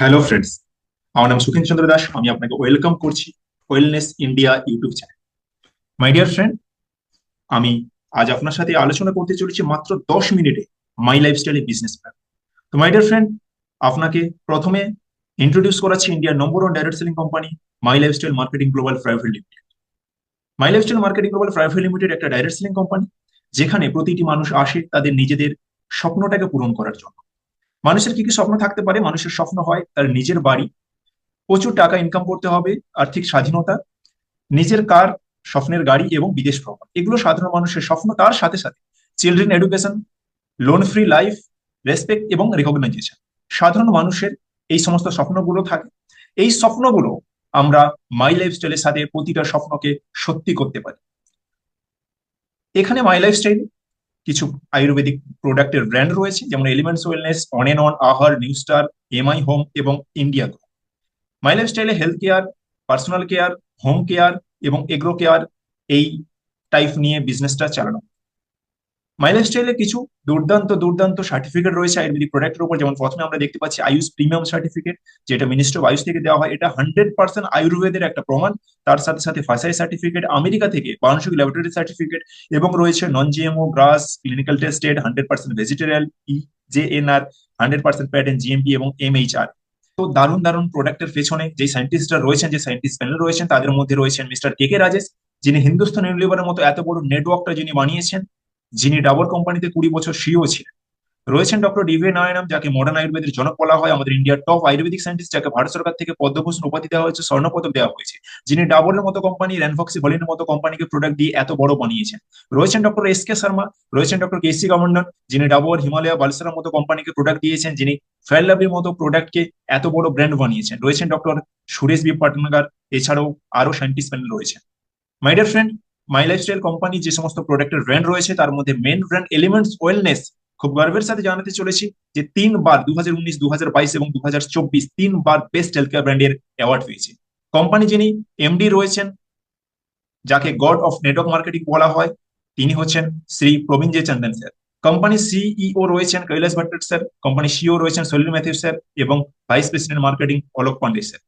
Hello friends আমার নাম সুখেন চন্দ্র দাস। আমি আপনাকে ওয়েলকাম করছি wellness India YouTube channel my dear friend আমি আজ আপনার সাথে আলোচনা করতে চলেছি মাত্র দশ মিনিটে মাই লাইফস্টাইলে বিজনেস প্ল্যান তো মাই ডিয়ার ফ্রেন্ড আপনাকে প্রথমে ইন্ট্রোডিউস করাচ্ছি ইন্ডিয়ার number one direct selling company my lifestyle marketing global private limited my lifestyle marketing global private limited একটা ডাইরেক্ট সেলিং কোম্পানি যেখানে প্রতিটি মানুষ আসে তাদের নিজেদের স্বপ্নটাকে পূরণ করার জন্য। মানুষের কি কি স্বপ্ন থাকতে পারে? মানুষের স্বপ্ন হয় তার নিজের বাড়ি, প্রচুর টাকা ইনকাম করতে হবে, আর্থিক স্বাধীনতা, নিজের কার, স্বপ্নের গাড়ি এবং বিদেশ ভ্রমণ। এগুলো সাধারণ মানুষের স্বপ্ন, তার সাথে সাথে children education loan free life respect এবং রেকগনাইজেশন সাধারণ মানুষের এই সমস্ত স্বপ্নগুলো থাকে। এই স্বপ্নগুলো আমরা মাই লাইফস্টাইলের সাথে প্রতিটা স্বপ্নকে সত্যি করতে পারি। এখানে মাই লাইফস্টাইল কিছু আয়ুর্বেদিক প্রোডাক্টের ব্র্যান্ড রয়েছে, যেমন elements wellness on N on Aahar new star MI home এবং ইন্ডিয়া গ্রো মাই লাইফস্টাইলে health care personal care home care এবং এগ্রো কেয়ার এই টাইপ নিয়ে বিজনেসটা চালানো। মাই লাইফস্টাইলে কিছু দুর্দান্ত দুর্দান্ত সার্টিফিকেট রয়েছে আয়ুর্বেদিক প্রোডাক্টের উপর। যেমন প্রথমে আমরা দেখতে পাচ্ছি আয়ুষ প্রিমিয়াম সার্টিফিকেট যেটা মিনিস্ট্রি অফ আয়ুষ থেকে দেওয়া হয়। এটা হান্ড্রেড পার্সেন্ট আয়ুর্বেদের একটা প্রমাণ। তার সাথে সাথে ফাসাই সার্টিফিকেট আমেরিকা থেকে বার্নসুক ল্যাবরেটরি সার্টিফিকেট এবং রয়েছে non GMO GRAS clinical tested hundred percent vegetarian E J N R hundred percent patent GMP এবং এমএইচআর তো দারুণ দারুণ প্রোডাক্টের পেছনে যে সায়েন্টিস্টরা রয়েছেন, যে সায়েন্টিস্ট প্যানেল রয়েছেন, তাদের মধ্যে রয়েছেন মিস্টার কে কে রাজেশ যিনি হিন্দুস্তান ইউনিলিভারের মতো এত বড় নেটওয়ার্কটা যিনি বানিয়েছেন যিনি ডাবর কোম্পানিতে কুড়ি বছর সিও ছিলেন। রয়েছেন ডক্টর ডিভি নারায়ণম, যাকে মডার্ন আয়ুর্বেদের জনক বলা হয়। আমাদের ইন্ডিয়ার টপ আয়ুর্বেদিক সায়েন্টিস্ট যাকে ভারত সরকার থেকে পদ্মভূষণ উপাধি দেওয়া হয়েছে, স্বর্ণপদক দেওয়া হয়েছে। যিনি ডাবরের মতো কোম্পানি র্যানফক্সি ভলিনের মতো কোম্পানিকে প্রোডাক্ট দিয়ে এত বড় বানিয়েছেন। রয়েছেন ডক্টর এস কে শর্মা, রয়েছেন ডক্টর কে সি যিনি ডাবর হিমালয়া বালসারের মতো কোম্পানিকে প্রোডাক্ট দিয়েছেন, যিনি ফেয়ারলাভলির মতো প্রোডাক্টকে এত বড় ব্র্যান্ড বানিয়েছেন। রয়েছেন ডক্টর সুরেশ বি পাটনাগার, এছাড়াও আরও সায়েন্টিস্ট প্যানেল রয়েছেন। My dear friend my lifestyle company যে সমস্ত প্রোডাক্টের ব্র্যান্ড রয়েছে, তার মধ্যে মেন ব্র্যান্ড এলিমেন্টস ওয়েলনেস খুব গর্বের সাথে জানাতে চলেছি যে তিনবার দু হাজার উনিশ বাইশ এবং দু হাজার চব্বিশ তিনবার বেস্ট হেলথ কেয়ার ব্র্যান্ডের অ্যাওয়ার্ড পেয়েছে। কোম্পানি যিনি এমডি রয়েছেন, যাকে গড অফ নেটওয়ার্ক মার্কেটিং বলা হয়, তিনি হচ্ছেন Shri Praveen J Chandan sir company CEO রয়েছেন Kailash Bhattacharya sir company COO রয়েছেন সলিল ম্যাথিউ স্যার এবং vice president marketing Alok Pandey sir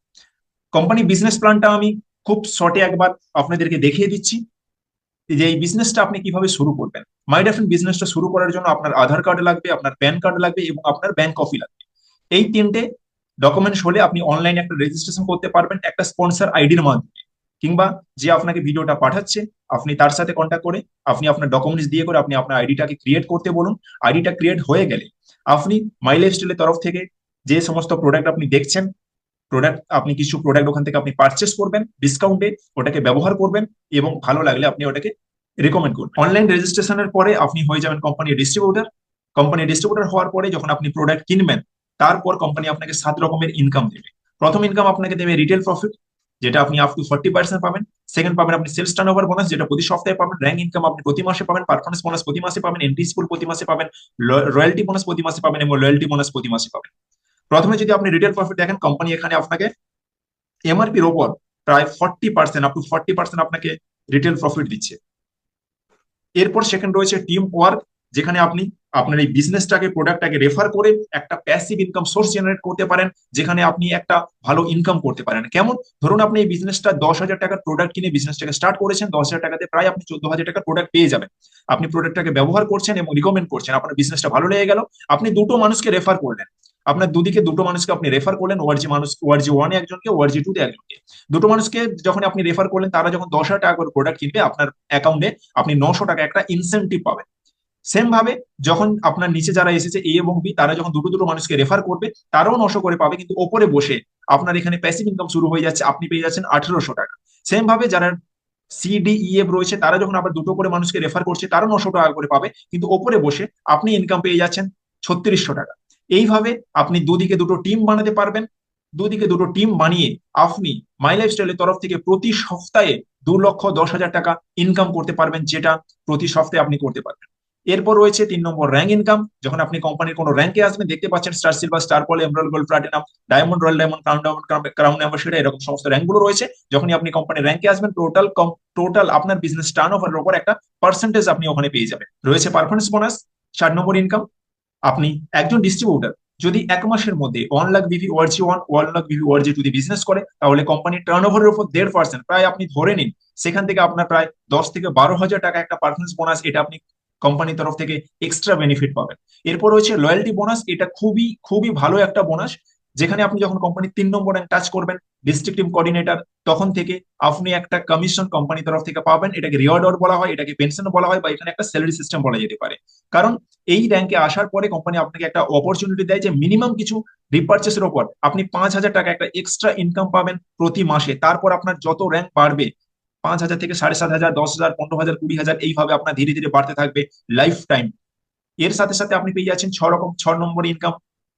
company business প্ল্যানটা আমি খুব শর্টে একবার আপনাদেরকে দেখিয়ে দিচ্ছি। যে এই বিজনেসটা আপনি কীভাবে শুরু করবেন? মাই ডেফিন বিজনেসটা শুরু করার জন্য আপনার আধার কার্ড লাগবে, আপনার প্যান কার্ড লাগবে এবং আপনার ব্যাংক কপি লাগবে। এই তিনটে ডকুমেন্টস হলে আপনি অনলাইনে একটা রেজিস্ট্রেশন করতে পারবেন একটা স্পন্সর আইডির মাধ্যমে। কিংবা যে আপনাকে ভিডিওটা পাঠাচ্ছে, আপনি তার সাথে কন্ট্যাক্ট করে, আপনি আপনার ডকুমেন্টস দিয়ে করে আপনি আপনার আইডিটাকে ক্রিয়েট করতে বলুন। আইডিটা ক্রিয়েট হয়ে গেলে আপনি মাই লাইফস্টাইলের তরফ থেকে যে সমস্ত প্রোডাক্ট আপনি দেখছেন প্রোডাক্ট আপনি কিছু প্রোডাক্ট ওখান থেকে আপনি পারচেস করবেন ডিসকাউন্টে ওটাকে ব্যবহার করবেন এবং ভালো লাগলে আপনি ওটাকে রেকমেন্ড করবেন। অনলাইন রেজিস্ট্রেশনের পরে আপনি হয়ে যাবেন কোম্পানির ডিস্ট্রিবিউটার কোম্পানির ডিস্ট্রিবিউটার হওয়ার পরে যখন আপনি প্রোডাক্ট কিনবেন, তারপর কোম্পানি আপনাকে সাত রকমের ইনকাম দেবে। প্রথম ইনকাম আপনাকে দেবে রিটেল প্রফিট যেটা আপনি আপ টু ফর্টি পার্সেন্ট পাবেন। সেকেন্ড পাবেন আপনি সেলস টার্ন ওভার বোনাস যেটা প্রতি সপ্তাহে পাবেন। র্যাঙ্ক ইনকাম আপনি প্রতি মাসে পাবেন পারফরমেন্স বোনাস প্রতি মাসে পাবেন এন্ট্রি স্কুল প্রতি মাসে পাবেন রয়্যালটি বোনাস প্রতি মাসে পাবেন এবং রয়্যালটি বোনাস প্রতি মাসে পাবেন। প্রথমে যদি আপনি রিটেল প্রফিট দেখেন কোম্পানি এখানে আপনাকে এমআরপির ওপর প্রায় forty percent up to forty percent আপনাকে রিটেল প্রফিট দিচ্ছে। এরপর সেকেন্ড রয়েছে টিম ওয়ার্ক যেখানে আপনি আপনার এই বিজনেসটাকে প্রোডাক্টটাকে রেফার করে একটা প্যাসিভ ইনকাম সোর্স জেনারেট করতে পারেন, যেখানে আপনি একটা ভালো ইনকাম করতে পারেন। কেমন? ধরুন আপনি এই বিজনেসটা দশ হাজার টাকার প্রোডাক্ট কিনে বিজনেসটাকে স্টার্ট করেছেন, দশ হাজার টাকাতে প্রায় আপনি চোদ্দ হাজার টাকার প্রোডাক্ট পেয়ে যাবেন। আপনি প্রোডাক্টটাকে ব্যবহার করছেন এবং রিকমেন্ড করছেন, আপনার বিজনেসটা ভালো লেগে গেল। আপনি দুটো মানুষকে রেফার করলেন। আপনার দুদিকে দুটো মানুষকে আপনি রেফার করলেন ওয়ার্জি মানুষ ওয়ার্জি ওয়ানে একজনকে ওয়ার্জি টু একজনকে। দুটো মানুষকে যখন আপনি রেফার করলেন, তারা যখন দশ হাজার টাকা করে প্রোডাক্ট কিনবে, আপনার অ্যাকাউন্টে আপনি নশো টাকা একটা ইনসেন্টিভ পাবেন। সেম ভাবে যখন আপনার নিচে যারা এসেছে এ এবং বি তারা যখন দুটো দুটো মানুষকে রেফার করবে, তারাও নশো করে পাবে, কিন্তু ওপরে বসে আপনার এখানে প্যাসিভ ইনকাম শুরু হয়ে যাচ্ছে, আপনি পেয়ে যাচ্ছেন আঠেরোশো টাকা। সেম ভাবে যারা সিডিইএফ রয়েছে, তারা যখন আবার দুটো করে মানুষকে রেফার করছে, তারও নশো টাকা করে পাবে, কিন্তু ওপরে বসে আপনি ইনকাম পেয়ে যাচ্ছেন ছত্রিশশো টাকা। এইভাবে আপনি দুদিকে দুটো টিম বানাতে পারবেন। দুদিকে দুটো টিম বানিয়ে আপনি মাই লাইফস্টাইলের তরফ থেকে প্রতি সপ্তাহে দু লক্ষ দশ হাজার টাকা ইনকাম করতে পারবেন, যেটা প্রতি সপ্তাহে আপনি করতে পারবেন। এরপর রয়েছে তিন নম্বর র্যাঙ্ক ইনকাম যখন আপনি কোম্পানির কোনো র্যাঙ্কে আসবেন, দেখতে পাচ্ছেন star silver star pearl emerald gold platinum diamond royal diamond crown diamond crown ambassador এরকম সমস্ত র্যাঙ্কগুলো রয়েছে। যখনই আপনি কোম্পানির র্যাঙ্কে আসবেন টোটাল টোটাল আপনার বিজনেস টার্ন ওভারের উপর একটা পার্সেন্টেজ আপনি ওখানে পেয়ে যাবেন। রয়েছে পারফরমেন্স বোনাস চার নম্বর ইনকাম আপনি একজন ডিস্ট্রিবিউটার যদি এক মাসের মধ্যে ওয়ান লাখ বিভি ওয়ার্জি ওয়ান ওয়ান লাখ বিভি ওয়ার্জি যদি বিজনেস করে, তাহলে কোম্পানির টার্ন ওভারের উপর দেড় পার্সেন্ট প্রায় আপনি ধরে নিন, সেখান থেকে আপনার প্রায় দশ থেকে বারো হাজার টাকা একটা পারফরমেন্স বোনাস এটা আপনি কোম্পানির তরফ থেকে এক্সট্রা বেনিফিট পাবেন। এরপর রয়েছে লয়্যালটি বোনাস এটা খুবই খুবই ভালো একটা বোনাস যেখানে আপনি যখন কোম্পানির তিন নম্বর টাচ করবেন ডিস্ট্রিক্ট টিম কোঅর্ডিনেটর তখন থেকে আপনি একটা কমিশন কোম্পানি তরফ থেকে পাবেন, এটাকে রিওয়ার্ড বলা হয়, এটাকে পেনশন বলা হয় বা এখানে একটা স্যালারি সিস্টেম বলা যেতে পারে। কারণ এই র্যাঙ্কে আসার পরে কোম্পানি আপনাকে একটা অপরচুনিটি দেয় যে মিনিমাম কিছু রিপার্চেসের ওপর আপনি পাঁচ হাজার টাকা একটা এক্সট্রা ইনকাম পাবেন প্রতি মাসে। তারপর আপনার যত র্যাঙ্ক বাড়বে, পাঁচ হাজার থেকে সাড়ে সাত হাজার, দশ হাজার, পনেরো হাজার, কুড়ি হাজার, এইভাবে আপনার ধীরে ধীরে বাড়তে থাকবে লাইফ টাইম এর সাথে সাথে আপনি পেয়ে যাচ্ছেন ছ রকম, ছ নম্বর ইনকাম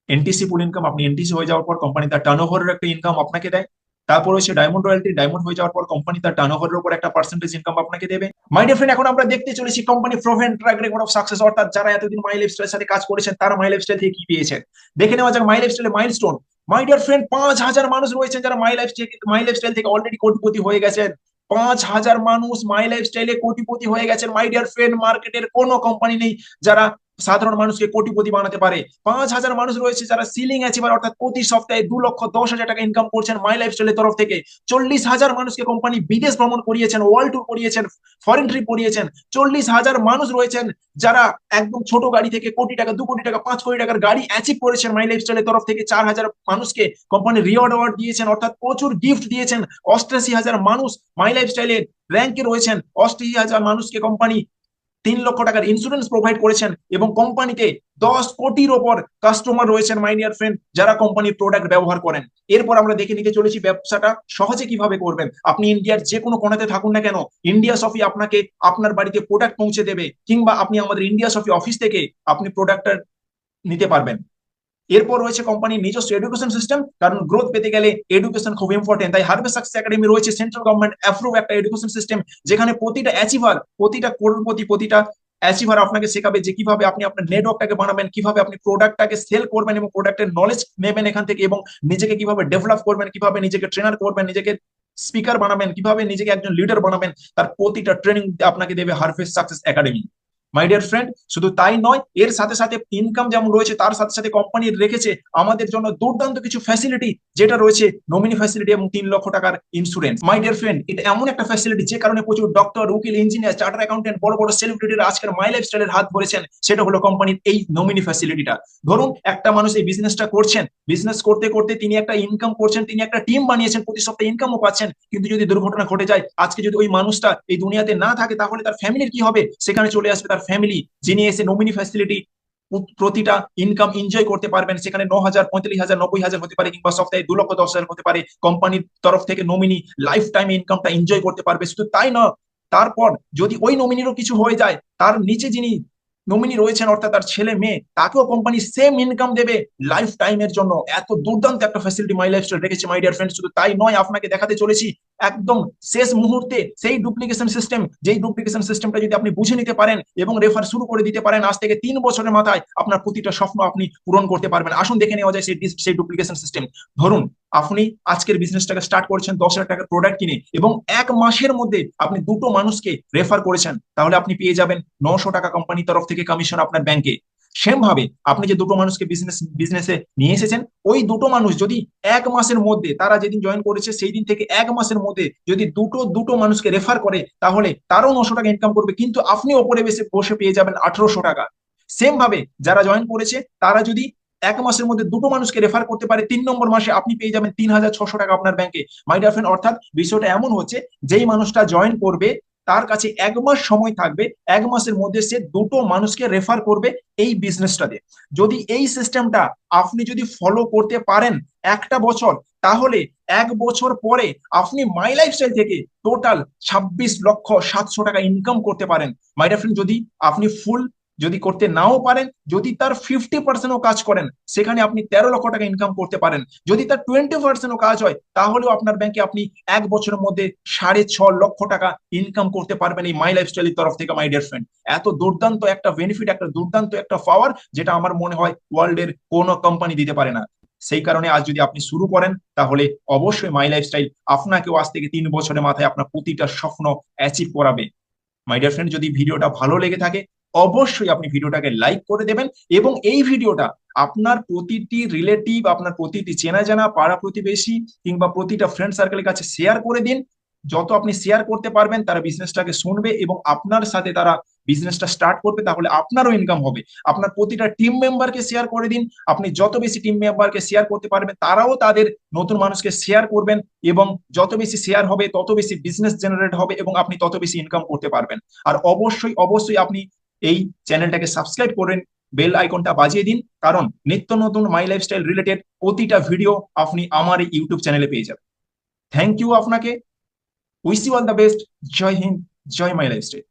এনটিসি পুল ইনকাম আপনি এনটিসি হয়ে যাওয়ার পর কোম্পানি তার টার্ন একটা ইনকাম আপনাকে দেয়। তারপর হচ্ছে ডায়মন্ড রয়্যালটি ডায়মন্ড হয়ে যাওয়ার পর কোম্পানি তার টার্ন উপর একটা পার্সেন্টেজ ইনকাম আপনাকে দেবে। মাই ডিয়ার ফ্রেন্ড এখন আমরা দেখতে চলেছি company proven track record of success অর্থাৎ যারা এতদিন মাই লাইফস্টাইলের সাথে কাজ করেছেন, তারা মাই লাইফস্টাইল থেকে কি পেয়েছেন? দেখে নেওয়া যাক মাই লাইফ লাইফস্টাইলে মাইলস্টোন মাই ডিয়ার ফ্রেন্ড পাঁচ হাজার মানুষ রয়েছেন যারা মাই লাইফ মাই লাইফস্টাইল থেকে অলরেডি কোটিপতি হয়ে গেছেন। পাঁচ হাজার মানুষ মাই লাইফ লাইফস্টাইলে কোটিপতি হয়ে গেছেন। মাই ডিয়ার ফ্রেন্ড মার্কেটের কোনো কোম্পানি নেই যারা সাধারণ মানুষকে কোটিপতি বানাতে পারে। পাঁচ হাজার মানুষ রয়েছে যারা সিলিং অ্যাচিভার অর্থাৎ প্রতি সপ্তাহে দু লক্ষ দশ হাজার টাকা ইনকাম করছেন মাই লাইফস্টাইলের তরফ থেকে। চল্লিশ হাজার মানুষকে কোম্পানি বিদেশ ভ্রমণ করিয়েছেন ওয়ার্ল্ড ট্যুর করিয়েছেন ফরেন ট্রিপ করিয়েছেন। চল্লিশ হাজার মানুষ রয়েছেন যারা একদম ছোট গাড়ি থেকে কোটি টাকা, দু কোটি টাকা, পাঁচ কোটি টাকার গাড়ি অ্যাচিভ করেছেন মাই লাইফ লাইফস্টাইলের তরফ থেকে। চার হাজার মানুষকে কোম্পানি রিওয়ার্ড অ্যাওয়ার্ড দিয়েছেন, অর্থাৎ প্রচুর গিফট দিয়েছেন। অষ্টাশি হাজার মানুষ মাই লাইফস্টাইলের র্যাঙ্কে রয়েছেন। অষ্টাশি হাজার মানুষকে কোম্পানি তিন লক্ষ টাকার ইন্স্যুরেন্স প্রোভাইড করেছেন এবং কোম্পানিতে দশ কোটির ওপর কাস্টমার রয়েছেন মাইনিয়ার ফ্রেন্ড যারা কোম্পানির প্রোডাক্ট ব্যবহার করেন। এরপর আমরা দেখে নিতে চলেছি ব্যবসাটা সহজে কীভাবে করবেন। আপনি ইন্ডিয়ার যে কোনো কোনাতে থাকুন না কেন ইন্ডিয়া সফি আপনাকে আপনার বাড়িতে প্রোডাক্ট পৌঁছে দেবে, কিংবা আপনি আমাদের ইন্ডিয়া সফি অফিস থেকে আপনি প্রোডাক্টটা নিতে পারবেন। এরপর রয়েছে কোম্পানির নিজস্ব এডুকেশন সিস্টেম কারণ গ্রোথ পেতে গেলে এডুকেশন খুব ইম্পর্টেন্ট তাই হারভে সাকসেস একাডেমি রয়েছে সেন্ট্রাল গভর্নমেন্ট অ্যাপ্রুভ একটা এডুকেশন সিস্টেম যেখানে প্রতিটা অ্যাচিভার প্রতিটা করোড়পতি, প্রতিটা অ্যাচিভার আপনাকে শেখাবে যে কীভাবে আপনি আপনার নেটওয়ার্কটাকে বানাবেন, কীভাবে আপনি প্রোডাক্টটাকে সেল করবেন এবং প্রোডাক্টের নলেজ নেবেন এখান থেকে এবং নিজেকে কীভাবে ডেভেলপ করবেন, কীভাবে নিজেকে ট্রেনার করবেন, নিজেকে স্পিকার বানাবেন, কীভাবে নিজেকে একজন লিডার বানাবেন, তার প্রতিটা ট্রেনিং আপনাকে দেবে হারফেস success academy my dear friend শুধু তাই নয়, এর সাথে সাথে ইনকাম যেমন রয়েছে, তার সাথে সাথে কোম্পানি রেখেছে, আমাদের জন্য দুর্দান্ত কিছু ফ্যাসিলিটি যেটা রয়েছে নমিনি ফ্যাসিলিটি এবং তিন লক্ষ টাকার ইন্স্যুরেন্স মাই ডিয়ার ফ্রেন্ড এটা এমন একটা ফ্যাসিলিটি যে কারণে প্রচুর ডক্টর উকিল ইঞ্জিনিয়ার চার্টার অ্যাকাউন্টেন্ট বড় বড় সেলিব্রিটিরা আজকের মাই লাইফস্টাইলের হাত ধরেছেন, সেটা হলো কোম্পানির এই নমিনি ফ্যাসিলিটিটা ধরুন, একটা মানুষ এই বিজনেসটা করছেন বিজনেস করতে করতে তিনি একটা ইনকাম করছেন, তিনি একটা টিম বানিয়েছেন, প্রতি সপ্তাহে ইনকামও পাচ্ছেন, কিন্তু যদি দুর্ঘটনা ঘটে যায়, আজকে যদি ওই মানুষটা এই দুনিয়াতে না থাকে, তাহলে তার ফ্যামিলির কি হবে? সেখানে চলে আসবে তার ফ্যামিলি যিনি এসে নমিনি ফ্যাসিলিটি প্রতিটা ইনকাম এনজয় করতে পারবেন, সেখানে ন হাজার, পঁয়তাল্লিশ হাজার, নব্বই হাজার হতে পারে কিংবা সপ্তাহে দু লক্ষ, দশ হাজার হতে পারে কোম্পানির তরফ থেকে নমিনি লাইফ টাইম ইনকামটা এনজয় করতে পারবে, শুধু তাই না তারপর যদি ওই নমিনিরও কিছু হয়ে যায়, তার নিচে যিনি নমিনি রয়েছেন, অর্থাৎ তার ছেলে মেয়ে, তাকেও কোম্পানি সেম ইনকাম দেবে লাইফ টাইমের জন্য। এত দুর্দান্ত একটা ফ্যাসিলিটি মাই লাইফস্টাইল রেখেছে মাই ডিয়ার ফ্রেন্ড শুধু তাই নয়, আপনাকে দেখাতে চলেছি একদম শেষ মুহূর্তে সেই ডুপ্লিকেশন সিস্টেম যেই ডুপ্লিকেশন সিস্টেমটা যদি আপনি বুঝে নিতে পারেন এবং রেফার শুরু করে দিতে পারেন, আজ থেকে তিন বছরের মাথায় আপনার প্রতিটা স্বপ্ন আপনি পূরণ করতে পারবেন। আসুন দেখে নেওয়া যায় সেই সেই ডুপ্লিকেশন সিস্টেম ধরুন, আপনি আজকের বিজনেসটাকে স্টার্ট করেছেন, দশ হাজার টাকার প্রোডাক্ট কিনে এবং এক মাসের মধ্যে আপনি দুটো মানুষকে রেফার করেছেন, তাহলে আপনি পেয়ে যাবেন নশো টাকা কোম্পানির তরফ থেকে কমিশন আপনার ব্যাংকে সেম ভাবে আপনি যে দুটো মানুষকে বিজনেস বিজনেসে নিয়ে এসেছেন, ওই দুটো মানুষ যদি এক মাসের মধ্যে তারা যেদিন জয়েন করেছে সেই দিন থেকে এক মাসের মধ্যে যদি দুটো দুটো মানুষকে রেফার করে, তাহলে তারও নশো টাকা ইনকাম করবে। কিন্তু আপনি ওপরে বেসে, বসে পেয়ে যাবেন আঠারোশো টাকা। সেম ভাবে যারা জয়েন করেছে, তারা যদি এক মাসের মধ্যে দুটো মানুষকে রেফার করতে পারে, তিন নম্বর মাসে আপনি পেয়ে যাবেন তিন হাজার ছশো টাকা আপনার ব্যাংকে মাই ফ্রেন্ড অর্থাৎ বিষয়টা এমন হচ্ছে, যেই মানুষটা জয়েন করবে তার কাছে এক মাস সময় থাকবে, এক মাসের মধ্যে সে দুটো মানুষকে রেফার করবে এই বিজনেসটাতে যদি এই সিস্টেমটা আপনি যদি ফলো করতে পারেন একটা বছর, তাহলে এক বছর পরে আপনি মাই লাইফস্টাইল থেকে টোটাল ছাব্বিশ লক্ষ সাতশো টাকা ইনকাম করতে পারেন। মাই ফ্রেন্ড যদি আপনি ফুল যদি করতে নাও পারেন, যদি তার ফিফটি পার্সেন্টও কাজ করেন, সেখানে আপনি তেরো লক্ষ টাকা ইনকাম করতে পারেন। যদি তার টোয়েন্টি পার্সেন্টও কাজ হয়, তাহলেও আপনার ব্যাংকে আপনি এক বছরের মধ্যে সাড়ে ছ লক্ষ টাকা ইনকাম করতে পারবেন এই মাই লাইফস্টাইলের তরফ থেকে মাই ডিয়ার ফ্রেন্ড এত দুর্দান্ত একটা বেনিফিট একটা দুর্দান্ত একটা পাওয়ার যেটা আমার মনে হয় ওয়ার্ল্ডের কোনো কোম্পানি দিতে পারে না। সেই কারণে আজ যদি আপনি শুরু করেন, তাহলে অবশ্যই মাই লাইফস্টাইল আপনাকেও আজ থেকে তিন বছরের মাথায় আপনার প্রতিটা স্বপ্ন অ্যাচিভ করাবে। মাই ডিয়ার ফ্রেন্ড যদি ভিডিওটা ভালো লেগে থাকে অবশ্যই আপনি ভিডিওটাকে লাইক করে দেবেন এবং এই ভিডিওটা আপনার প্রতিটি রিলেটিভ আপনার প্রতিটি চেনা জানা পাড়া প্রতিবেশী কিংবা প্রতিটা ফ্রেন্ড সার্কেলের কাছে শেয়ার করে দিন। যত আপনি শেয়ার করতে পারবেন, তারা বিজনেসটাকে শুনবে এবং আপনার সাথে তারা বিজনেসটা স্টার্ট করবে, তাহলে আপনারও ইনকাম হবে। আপনার প্রতিটা টিম মেম্বারকে শেয়ার করে দিন। আপনি যত বেশি টিম মেম্বারকে শেয়ার করতে পারবেন, তারাও তাদের নতুন মানুষকে শেয়ার করবেন এবং যত বেশি শেয়ার হবে, তত বেশি বিজনেস জেনারেট হবে এবং আপনি তত বেশি ইনকাম করতে পারবেন। আর অবশ্যই অবশ্যই আপনি এই চ্যানেলটাকে সাবস্ক্রাইব করেন বেল আইকনটা বাজিয়ে দিন। কারণ নিত্য নতুন মাই লাইফস্টাইল রিলেটেড প্রতিটা ভিডিও আপনি আমার এই ইউটিউব চ্যানেলে পেয়ে যাবেন। থ্যাংক ইউ আপনাকে। Wish you all the best জয় হিন্দ। জয় মাই লাইফস্টাইল